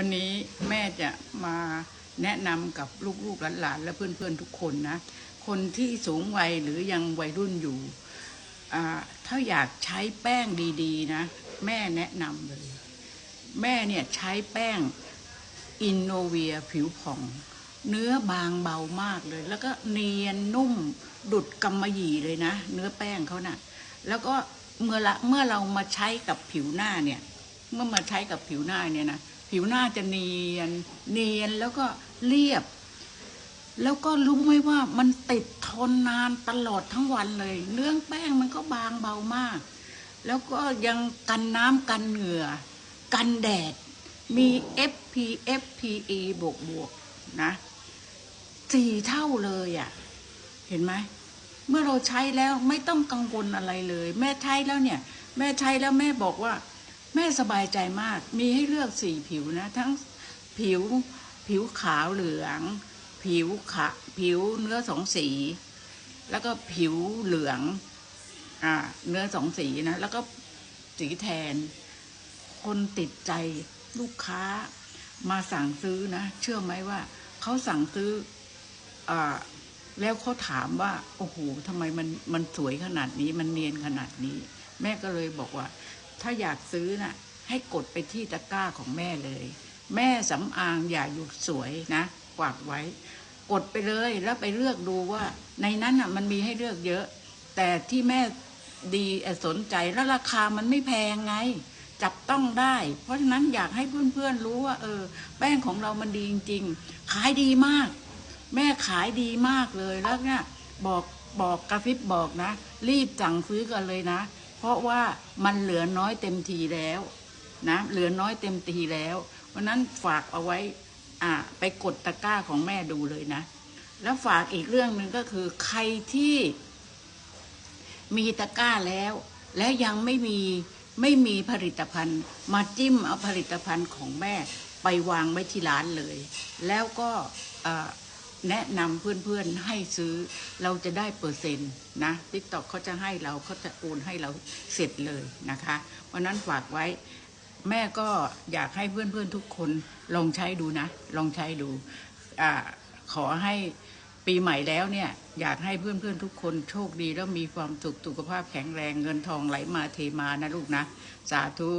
วันนี้แม่จะมาแนะนำกับลูกๆหลานๆและเพื่อนๆทุกคนนะ คนที่สูงวัยหรือยังวัยรุ่นอยู่ถ้าอยากใช้แป้งดีๆ นะ แม่แนะนำเลย แม่เนี่ยใช้แป้งอินโนเวียผิวผ่อง เนื้อบางเบามากเลย แล้วก็เนียนนุ่มดุดกำมะหยี่เลยนะ เนื้อแป้งเขาน่ะ แล้วก็เมื่อละเมื่อเรามาใช้กับผิวหน้าเนี่ย เมื่อมาใช้กับผิวหน้าเนี่ยนะ ผิวหน้าจะเนียน เนียนแล้วก็เรียบ แล้วก็รู้ไหมว่ามันติดทนนานตลอดทั้งวันเลย เนื้อแป้งมันก็บางเบามาก แล้วก็ยังกันน้ำกันเหงื่อ กันแดด มี FPF PE บวกบวกนะสี่เท่าเลยอะ่ะ เห็นไหมเมื่อเราใช้แล้วไม่ต้องกังวลอะไรเลย แม่ใช้แล้วเนี่ย แม่ใช้แล้วแม่บอกว่า แม่สบายใจมาก มีให้เลือกสี่ผิวนะ ทั้งผิวผิวขาวเหลือง ผิวขะผิวเนื้อสองสี แล้วก็ผิวเหลืองอ่าเนื้อสองสีนะ แล้วก็สีแทน คนติดใจลูกค้ามาสั่งซื้อนะ เชื่อไหมว่าเขาสั่งซื้ออ่าแล้วเขาถามว่า โอ้โหทำไมมันมันสวยขนาดนี้ มันเนียนขนาดนี้ แม่ก็เลยบอกว่า ถ้าอยากซื้อน่ะให้กดไปที่ตะกร้าของแม่เลย แม่สำอางอย่าหยุดสวยนะกวาดไว้ กดไปเลยแล้วไปเลือกดูว่า ในนั้นน่ะมันมีให้เลือกเยอะ แต่ที่แม่ดีสนใจแล้วราคามันไม่แพงไง จับต้องได้ เพราะฉะนั้นอยากให้เพื่อนๆรู้ว่า เออ แป้งของเรามันดีจริงๆ ขายดีมาก แม่ขายดีมากเลยแล้วเนี่ยบอกบอกกระซิบบอกนะ รีบสั่งซื้อกันเลยนะ เพราะว่ามันเหลือน้อยเต็มทีแล้วนะเหลือน้อยเต็มทีแล้ว เพราะนั้นฝากเอาไว้อ่าไปกดตะกร้าของแม่ดูเลยนะ แล้วฝากอีกเรื่องหนึ่งก็คือใครที่มีตะกร้าแล้ว และยังไม่มีไม่มีผลิตภัณฑ์ มาจิ้มเอาผลิตภัณฑ์ของแม่ไปวางไว้ที่ร้านเลย แล้วก็อ่อ แนะนำเพื่อนๆให้ซื้อเราจะได้เปอร์เซ็นต์นะทิกตอกเขาจะให้เราเขาจะโอนให้เราเสร็จเลยนะคะวันนั้นฝากไว้ แม่ก็อยากให้เพื่อนๆทุกคนลองใช้ดูนะ ลองใช้ดูอขอให้ปีใหม่แล้วเนี่ยอยากให้เพื่อนๆทุกคนโชคดีแล้วมีความสุขสุขภาพแข็งแรงเงินทองไหลมาเทมานะลูกนะ สาธุ